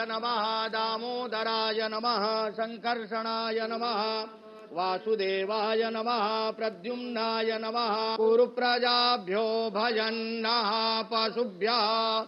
नमः, दामोदराय नमः सङ्कर्षणाय नमः, वासुदेवाय नमः, प्रद्युम्नाय नमः कुरुप्रजाभ्यो भजन्नः पशुभ्यः।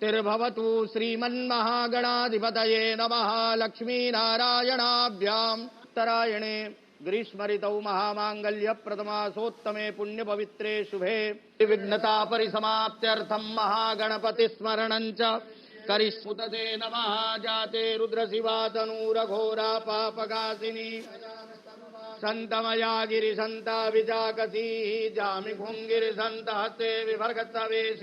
तिर्भवतु श्रीमन्महागणाधिपतये नमः लक्ष्मीनारायणाभ्याम् उत्तरायणे ग्रीष्मऋतौ महामाङ्गल्यप्रथमासोत्तमे पुण्यपवित्रे शुभे। विघ्नता परिसमाप्त्यर्थम् महागणपतिस्मरणम् च। करिष्मुतते नमः जाते रुद्रशिवातनूरघोरा पापकासिनी। सन्तमया गिरिसन्ता विजाकसी जामि भुङ्गिरिसन्त हस्ते विभर्गतवे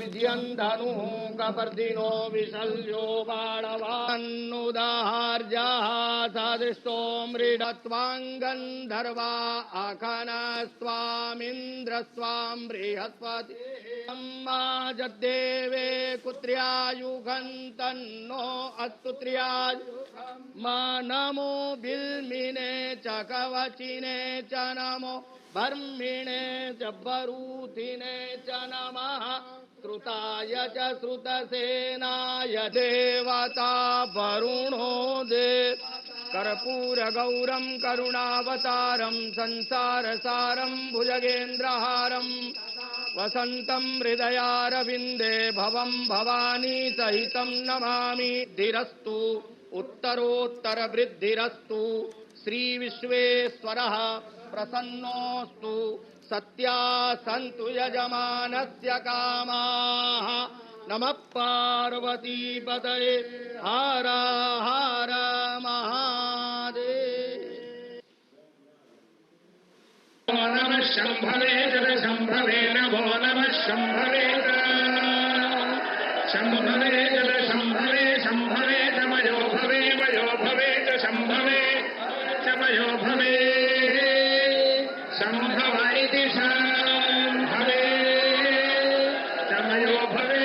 विधियन् धनुः कपर्दिनो विशल्यो बाणवान्नुदाहार्जाः, सादृष्टो मृडत्वाङ्गन्धर्वा आखनस्त्वामिन्द्रस्त्वां बृहस्पति। जद्देवे कुत्र्यायुघन्तन्नो अस्तु त्र्यायु मा नमो बिल्मिने च कवचिने च नमो बर्मिणे च बरूथिने च नमः श्रुताय च श्रुतसेनाय देवता वरुणो दे। कर्पूरगौरम् करुणावतारम् संसारसारम् भुजगेन्द्रहारम् वसन्तम् हृदयारविन्दे भवम् भवानी सहितम् नमामि। धीरस्तु, उत्तरोत्तरवृद्धिरस्तु, श्रीविश्वेश्वरः प्रसन्नोऽस्तु। सत्या सन्तु यजमानस्य कामाः। नमः पार्वतीपतये। हार हार महादेव नमः शम्भवे ज शम्भवे नो नमः शम्भवेन शम्भवे ज शम्भवे शम्भवे च भवे वयो भवे च शम्भवे चमयो भवे शम्भव इति शम्भवे चमयो भवे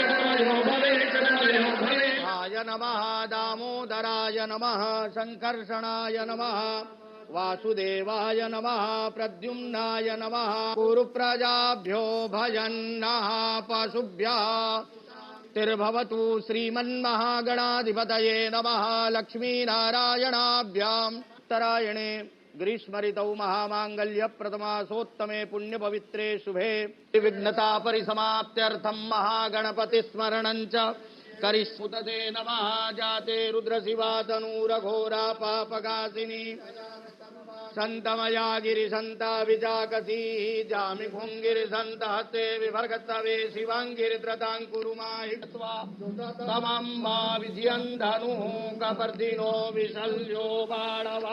च मयो भवे च मयो भवेशाय नमः दामोदराय नमः सङ्कर्षणाय नमः वासुदेवाय नमः, प्रद्युम्नाय नमः कुरुप्रजाभ्यो भजन्नः, पशुभ्यः। तिर्भवतु श्रीमन्महागणाधिपतये नमः लक्ष्मीनारायणाभ्याम् उत्तरायणे ग्रीष्मऋतौ महामाङ्गल्यप्रथमासोत्तमे पुण्यपवित्रे शुभे। विघ्नता परिसमाप्त्यर्थम् महागणपतिस्मरणम् च करिष्मुतते नमः, जाते रुद्रशिवातनूरघोरा पापकासिनी। सन्तमया गिरिसन्ता विजाकसी जामि भुङ्गिरिसन्त हस्ते विभर्गतवे शिवाङ्गिरिद्रताङ्कुरुमाहित्वा तमम्बा विधियन् धनुः कपर्दिनो विशल्यो बाणवान्नुदाहार्जाः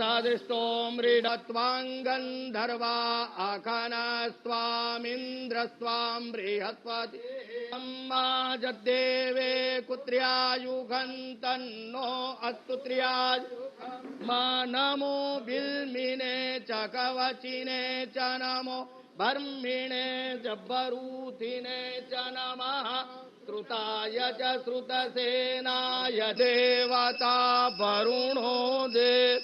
सादृष्टो मृडत्वाङ्गन्धर्वा आखनस्त्वामिन्द्रस्त्वां बृहस्पति अम्मा जद्देवे कुत्र्यायुघन्तन्नो अस्तु त्र्यायु मा नमो बिल्मिने च कवचिने च नमो बर्मिणे च बरूथिने च नमः श्रुताय च श्रुतसेनाय देवता वरुणो दे।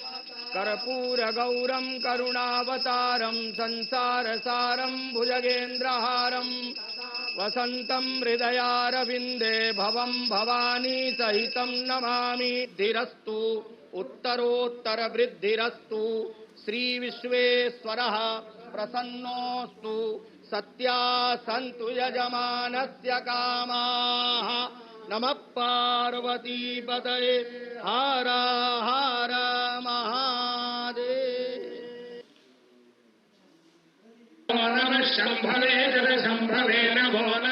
कर्पूरगौरम् करुणावतारम् संसारसारम् भुजगेन्द्रहारम् वसन्तम् हृदयारविन्दे भवम् भवानी सहितम् नमामि। धीरस्तु उत्तरोत्तरवृद्धिरस्तु। श्रीविश्वेश्वरः प्रसन्नोऽस्तु। सत्या सन्तु यजमानस्य कामाः। नमः पार्वतीपतये। हार हार महादेव। नमः शम्भवे जल शम्भवे नमो